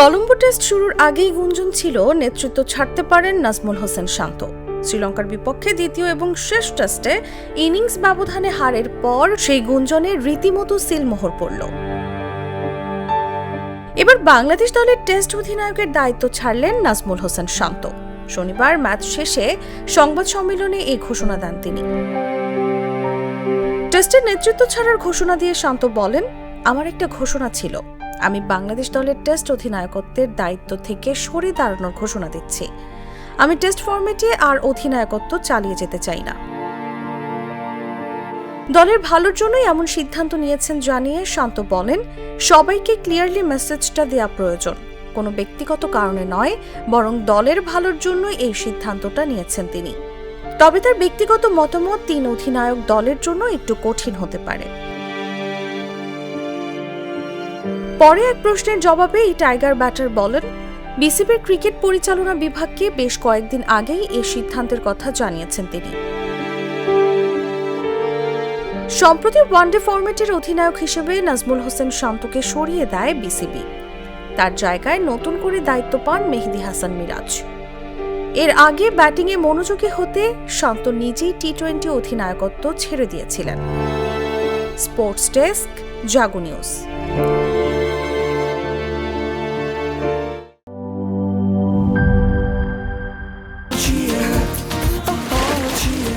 Colombo test শুরুর আগেই গুঞ্জন ছিল, নেতৃত্ব ছাড়তে পারেন নাজমুল হোসেন শান্ত। শ্রীলঙ্কার বিপক্ষে দ্বিতীয় এবং শেষ টেস্টে ইনিংস ব্যবধানে হারের পর সেই গুঞ্জনে রীতিমতো সিলমোহর পড়ল। এবার বাংলাদেশ দলের টেস্ট অধিনায়কের দায়িত্ব ছাড়লেন নাজমুল হোসেন শান্ত। শনিবার ম্যাচ শেষে সংবাদ সম্মেলনে এই ঘোষণা দেন তিনি। টেস্টের নেতৃত্ব ছাড়ার ঘোষণা দিয়ে শান্ত বলেন, আমার একটা ঘোষণা ছিল। আমি বাংলাদেশ দলের টেস্ট অধিনায়কত্বের দায়িত্ব থেকে সরে দাঁড়ানোর ঘোষণা দিচ্ছি। আমি টেস্ট ফরম্যাটে আর অধিনায়কত্ব চালিয়ে যেতে চাই না। দলের ভালোর জন্যই এমন সিদ্ধান্ত নিয়েছেন জানিয়ে শান্ত বলেন, সবাইকে ক্লিয়ারলি মেসেজটা দেওয়া প্রয়োজন। কোনো ব্যক্তিগত কারণে নয়, বরং দলের ভালোর জন্যই এই সিদ্ধান্তটা নিয়েছেন তিনি। তবে তার ব্যক্তিগত মতামত তিন অধিনায়ক দলের জন্য একটু কঠিন হতে পারে। পরে এক প্রশ্নের জবাবে এই টাইগার ব্যাটার বলেন, বিসিবির ক্রিকেট পরিচালনা বিভাগকে বেশ কয়েকদিন আগেই এই সিদ্ধান্তের কথা জানিয়েছেন তিনি। সম্প্রতি ওয়ানডে ফরম্যাটের অধিনায়ক হিসেবে নাজমুল হোসেন শান্তকে সরিয়ে দেয় বিসিবি। তার জায়গায় নতুন করে দায়িত্ব পান মেহেদি হাসান মিরাজ। এর আগে ব্যাটিংয়ে মনোযোগী হতে শান্ত নিজেই টি টোয়েন্টি অধিনায়কত্ব ছেড়ে দিয়েছিলেন। Sports desk, Jago news.